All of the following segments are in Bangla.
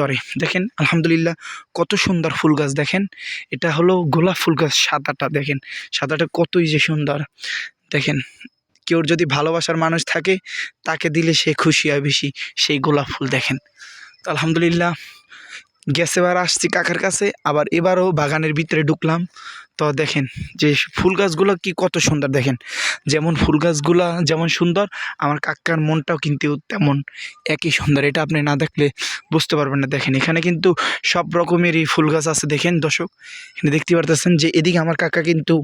সরি দেখেন, আলহামদুলিল্লাহ, কত সুন্দর ফুল গাছ দেখেন। এটা হলো গোলাপ ফুল গাছ, সাদাটা দেখেন। সাদাটা কতই যে সুন্দর। দেখেন, কেউ যদি ভালোবাসার মানুষ থাকে, তাকে দিলে সে খুশি হয় বেশি, সেই গোলাপ ফুল দেখেন। তো আলহামদুলিল্লাহ, গ্যাস এবার আসছি কাকার কাছে, আবার এবারও বাগানের ভিতরে ঢুকলাম। তো দেখেন যে ফুল গাছগুলো কি কত সুন্দর দেখেন। যেমন ফুল গাছগুলা যেমন সুন্দর, আমার কাকার মনটাও কিন্তু তেমন একই সুন্দর। এটা আপনি না দেখলে বুঝতে পারবেন না। দেখেন এখানে কিন্তু সব রকমেরই ফুল গাছ আছে দেখেন দর্শক। এখানে দেখতে পারতেছেন যে এদিকে আমার কাকা কিন্তু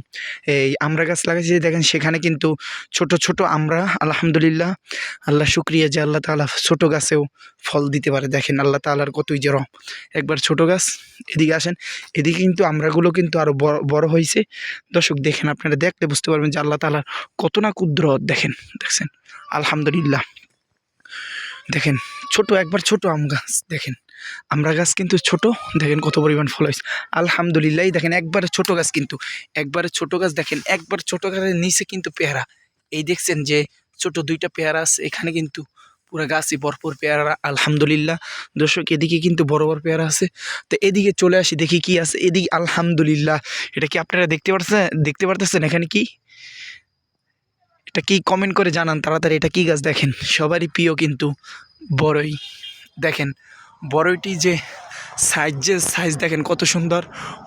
এই আমরা গাছ লাগাইছে, দেখেন সেখানে কিন্তু ছোট ছোট আমরা, আলহামদুলিল্লাহ, আল্লাহ শুক্রিয়া যে আল্লাহ তাআলা ছোট গাছেও ফল দিতে পারে। দেখেন আল্লাহ তালার কতই যে রহম। একবার ছোট গাছ, এদিকে আসেন। এদিকে কিন্তু আমরাগুলো কিন্তু আরও বড় বড় হয়েছে দর্শক দেখেন আপনারা দেখলে বুঝতে পারবেন যে আল্লাহ তাআলার কত না কুদরত। দেখেন, দেখছেন? আলহামদুলিল্লাহ। দেখেন, ছোট, একবার ছোট আম গাছ, দেখেন। আমরা গাছ কিন্তু ছোট, দেখেন কত পরিমাণ ফল হয়েছে আলহামদুলিল্লাহ, দেখেন একবারে ছোট গাছ কিন্তু, একবারে ছোট গাছ, দেখেন একবার ছোট গাছের নিচে কিন্তু পেয়ারা। এই দেখছেন যে ছোট দুইটা পেয়ারা আছে, এখানে কিন্তু পুরো গাছই ভরপুর পেয়ারা, আলহামদুলিল্লাহ। দর্শক, এদিকে কিন্তু বড় বড় পেয়ারা আছে। তো এদিকে চলে আসি, দেখি কি আছে। এদিকে আলহামদুলিল্লাহ। এটা কি আপনারা দেখতে পারছেন দেখতে পারতেছেন এখানে কি? এটা কি কমেন্ট করে জানান তাড়াতাড়ি, এটা কি গাছ দেখেন? সবারই প্রিয় কিন্তু বড়ই। দেখেন, বড়ইটি যে সাইজ যে সাইজ দেখেন কত সুন্দর,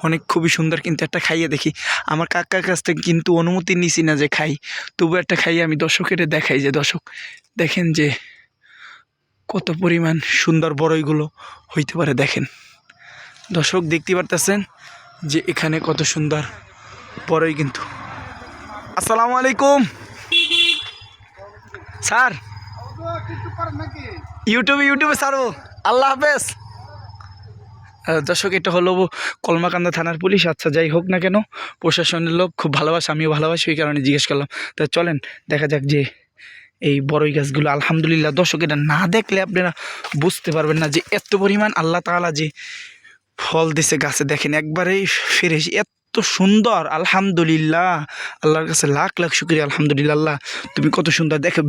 অনেক খুবই সুন্দর কিন্তু একটা খাইয়ে দেখি। আমার কাকার কাছ থেকে কিন্তু অনুমতি নিছি না যে খাই। তবু একটা খাইয়ে আমি দর্শকের দেখাই যে দর্শক, দেখেন যে কত পরিমাণ সুন্দর বড়ইগুলো হইতে পারে দেখেন। দর্শক দেখতে পারতেছেন যে এখানে কত সুন্দর বড়ই কিন্তু। আসসালামু আলাইকুম। স্যার, ইউটিউবে ইউটিউবে ছাড়বো। আল্লাহ হাফেজ। দর্শক, এটা হলো কলমাকান্দা থানার পুলিশ। আচ্ছা যাই হোক না কেন, প্রশাসনের লোক খুব ভালোবাসে, আমিও ভালোবাসি, ওই কারণে জিজ্ঞেস করলাম। তা চলেন, দেখা যাক যে এই বড়ই গাছগুলো, আলহামদুলিল্লাহ। দর্শক, এটা না দেখলে আপনারা বুঝতে পারবেন না যে এত পরিমাণ আল্লাহ তাআলা যে ফল দিছে গাছে। দেখেন একবারেই ফ্রেশ, এত সুন্দর, আলহামদুলিল্লাহ। আল্লাহর কাছে লাখ লাখ শুক্রিয়া, আলহামদুলিল্লাহ, আল্লাহ। তুমি কত সুন্দর দেখে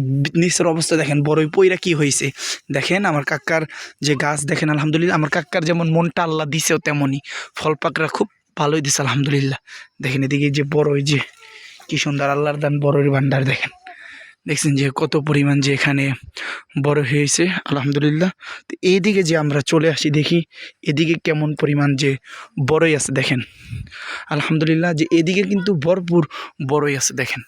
নিচের অবস্থা দেখেন, বড়ই পইরা কি হয়েছে দেখেন, আমার কাকার যে গাছ, দেখেন, আলহামদুলিল্লাহ, আমার কাকার যেমন মনটা আল্লাহ দিছেও তেমনই ফল পাকরা খুব ভালোই দিছে, আলহামদুলিল্লাহ। দেখেন, এদিকে যে বড়ই যে, কি সুন্দর, আল্লাহর দান বড়ই ভান্ডার দেখেন। দেখছেন যে কত পরিমাণ যে এখানে বড় হয়েছে, আলহামদুলিল্লাহ। তো এইদিকে যে আমরা চলে আসি, দেখি এদিকে কেমন পরিমাণ যে বড়ই আছে, দেখেন। আলহামদুলিল্লাহ যে এদিকে কিন্তু ভরপুর বড়ই আছে, দেখেন।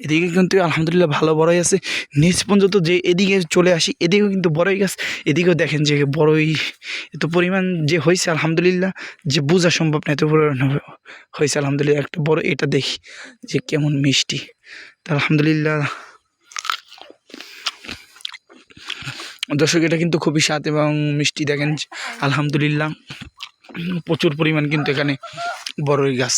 এদিকে কিন্তু আলহামদুলিল্লাহ ভালো বড়ই আছে। নিচ পর্যন্ত যে এদিকে চলে আসি, এদিকেও কিন্তু বড়ই গাছ। এদিকেও দেখেন যে বড়ই এত পরিমাণ যে হয়েছে আলহামদুলিল্লাহ, যে বোঝা সম্ভব না, এত পরিমাণ হয়েছে আলহামদুলিল্লাহ। একটা বড় এটা দেখি যে কেমন মিষ্টি। তা আলহামদুলিল্লাহ দর্শক, এটা কিন্তু খুবই স্বাদ এবং মিষ্টি দেখেন আলহামদুলিল্লাহ। প্রচুর পরিমাণ কিন্তু এখানে বড়ই গাছ।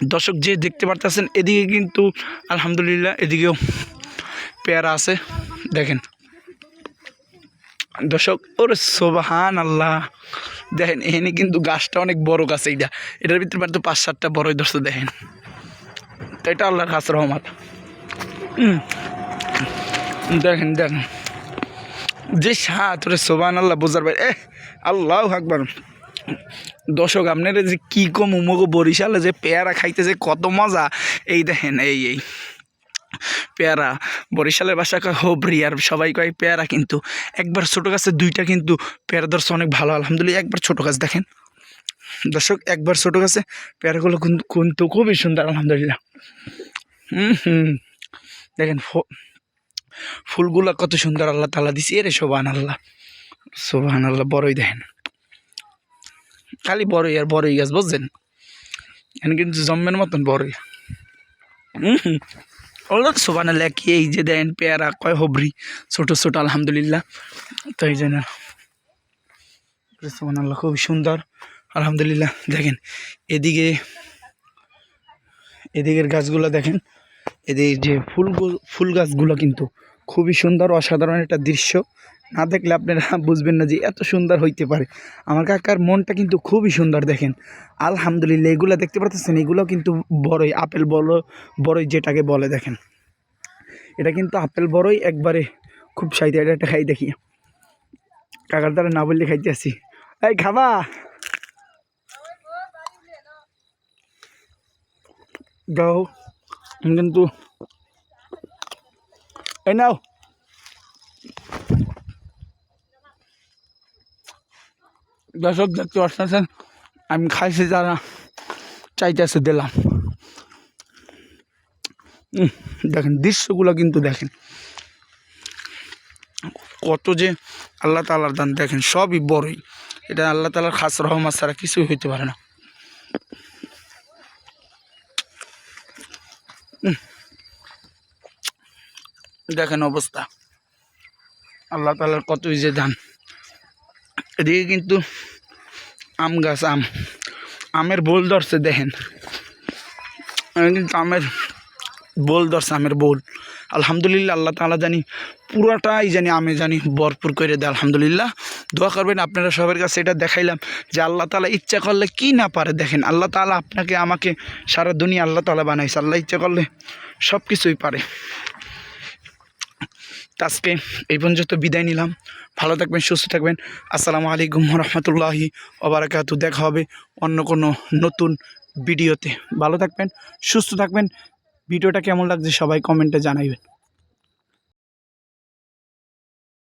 দর্শক যে দেখতে পারতেছেন, এদিকে কিন্তু আলহামদুলিল্লাহ এদিকেও পেয়ারা আছে। দেখেন। দর্শক, ওরে সোবাহান আল্লাহ দেখেন, এখানে কিন্তু গাছটা অনেক বড় গাছ এইটা। এটার ভিতরে তো পাঁচ সাতটা বড়ই দর্শক দেখেন। তো এটা আল্লাহর হাস রহমত। হুম। দেখেন দেখেন। যে সাত ওরে সোবান আল্লাহ বোঝার ভাই এ আল্লাহ আকবার। দর্শক, আপনারা যে কী কম উমগো বরিশালে যে পেয়ারা খাইতেছে কত মজা, এই দেখেন, এই এই। পেয়ারা, বরিশালের বাসা কয় হোবরি, আর সবাই কয় পেয়ারা, কিন্তু একবার ছোটো গাছে দুইটা কিন্তু পেয়ারা দর্শক অনেক ভালো, আলহামদুলিল্লাহ, একবার ছোটো গাছ দেখেন। দর্শক, একবার ছোটো গাছে পেয়ারাগুলো কিন্তু খুবই সুন্দর, আলহামদুলিল্লাহ। হুম দেখেন ফুলগুলো কত সুন্দর, আল্লাহ তালা দিছি, এরে সোবান আল্লাহ সোবান আল্লাহ বড়ই দেখেন। খালি বড়ই আর বড়ই গাছ, বুঝছেন? এখানে কিন্তু জন্মের মতন বড়ই। হুম। তো সোবান আল্লাহ এই যে দেন পেয়ারা, কয় হবরি? ছোটো ছোটো, আলহামদুলিল্লাহ। তো এই জন্য খুবই সুন্দর। আলহামদুলিল্লাহ, দেখেন, এদিকে, এদিকের গাছগুলো দেখেন, এদের যে ফুল ফুল গাছগুলো কিন্তু খুবই সুন্দর, অসাধারণ একটা দৃশ্য। না দেখলে আপনারা বুঝবেন না যে এত সুন্দর হইতে পারে। আমার কাকার মনটা কিন্তু খুবই সুন্দর দেখেন। আলহামদুলিল্লাহ, এগুলো দেখতে পাচ্ছেন এগুলো কিন্তু বড়ই, আপেল বড় বড়ই যেটাকে বলে দেখেন। এটা কিন্তু আপেল বড়ই একবারে খুব সাইতে, এটা একটা খাই দেখি। কাকার দ্বারা না বললে খাইতে আসি। এই খাবা। যাও কিন্তু এই নাও। দর্শক, দেখতে পাচ্ছেন? আমি খাইছি, যারা চাইতেছে দিলাম। দেখেন, দৃশ্যগুলো কিন্তু দেখেন। কত যে আল্লাহ তালার দান, দেখেন, সবই বড়ই। এটা আল্লাহ তালার খাস রহমত ছাড়া কিছুই হইতে পারে না। দেখেন অবস্থা। আল্লাহ তালার কতই যে দান। এদিকে কিন্তু আম গাছ, আম। আমের বোল ধরছে, দেখেন। কিন্তু আমের বোল ধরছে, আমের বোল। আলহামদুলিল্লাহ, আল্লাহ তালা জানি পুরাটাই জানি আমি জানি ভরপুর করে দেয়, আলহামদুলিল্লাহ। দোয়া করবেন আপনারা সবার কাছে এটা দেখাইলাম যে আল্লাহ তালা ইচ্ছা করলে কি না পারে, দেখেন। আল্লাহ তালা আপনাকে, আমাকে সারা দুনিয়া আল্লাহ তালা বানাইছে, আল্লাহ ইচ্ছা করলে সব কিছুই পারে। আজকে এই পর্যন্ত বিদায় নিলাম। ভালো থাকবেন, সুস্থ থাকবেন। আসসালামু আলাইকুম রহমতুল্লাহি ওবরাকাতু। দেখা হবে অন্য কোনো নতুন ভিডিওতে। ভালো থাকবেন, সুস্থ থাকবেন। ভিডিওটা কেমন লাগছে সবাই কমেন্টে জানাইবেন।